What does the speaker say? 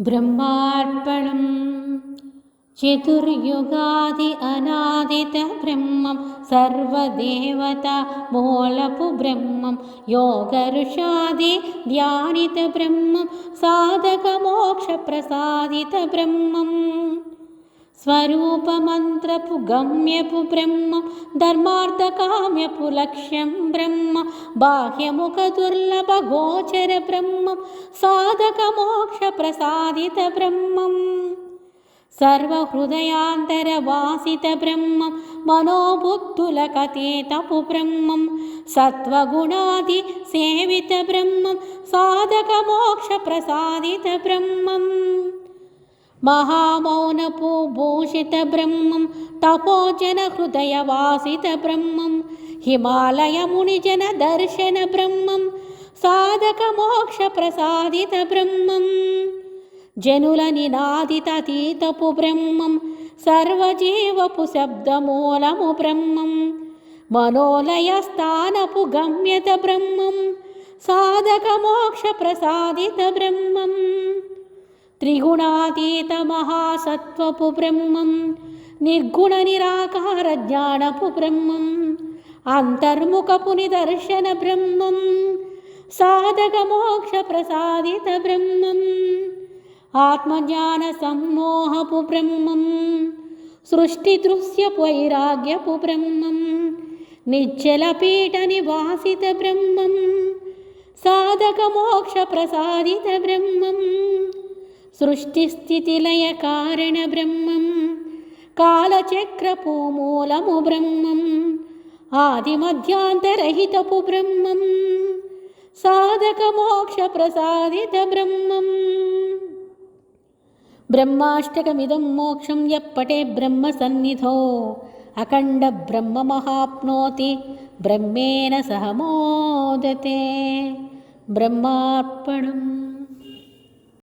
ब्रह्मार्पणं चतुर्युगादि अनादितब्रह्मं सर्वदेवता मोलपु ब्रह्मं योगऋषादि ध्यानितब्रह्मं साधकमोक्षप्रसादितब्रह्मम् स्वरूपमन्त्रपु गम्यपु ब्रह्म धर्मार्थकाम्यपु लक्ष्यं ब्रह्म बाह्यमुखदुर्लभगोचरब्रह्म साधकमोक्षप्रसादितब्रह्मम् सर्वहृदयान्तरवासितब्रह्म मनोबुद्धुलकथेतपु ब्रह्मं सत्त्वगुणादिसेवितब्रह्मं साधकमोक्षप्रसादितब्रह्मम् महामौनपूभूषितब्रह्मं तपोजनहृदयवासितब्रह्मं हिमालयमुनिजनदर्शनब्रह्मं साधकमोक्षप्रसादितब्रह्मम् जनुलनिनादिततीतपु ब्रह्मं सर्वजीवपु शब्दमूलमु ब्रह्मं मनोलयस्थानपु गम्यत ब्रह्मं साधकमोक्षप्रसादितब्रह्मम् त्रिगुणातीतमहासत्त्वपु ब्रह्मं निर्गुणनिराकारज्ञानपु ब्रह्मम् अन्तर्मुखपुनिदर्शनब्रह्मं साधकमोक्षप्रसादितब्रह्मम् आत्मज्ञानसम्मोहपु ब्रह्मं सृष्टिदृश्यवैराग्यपु ब्रह्मं निश्चलपीठनिवासितब्रह्मं साधकमोक्षप्रसादितब्रह्मम् सृष्टिस्थितिलयकारणब्रह्मं कालचक्रपूमूलमु ब्रह्मम् आदिमध्यान्तरहितपु ब्रह्मं साधकमोक्षप्रसादितब्रह्मम्। ब्रह्माष्टकमिदं मोक्षं यः पटे ब्रह्मसन्निधौ अखण्डब्रह्ममहाप्नोति ब्रह्मेण सह मोदते ब्रह्मार्पणम्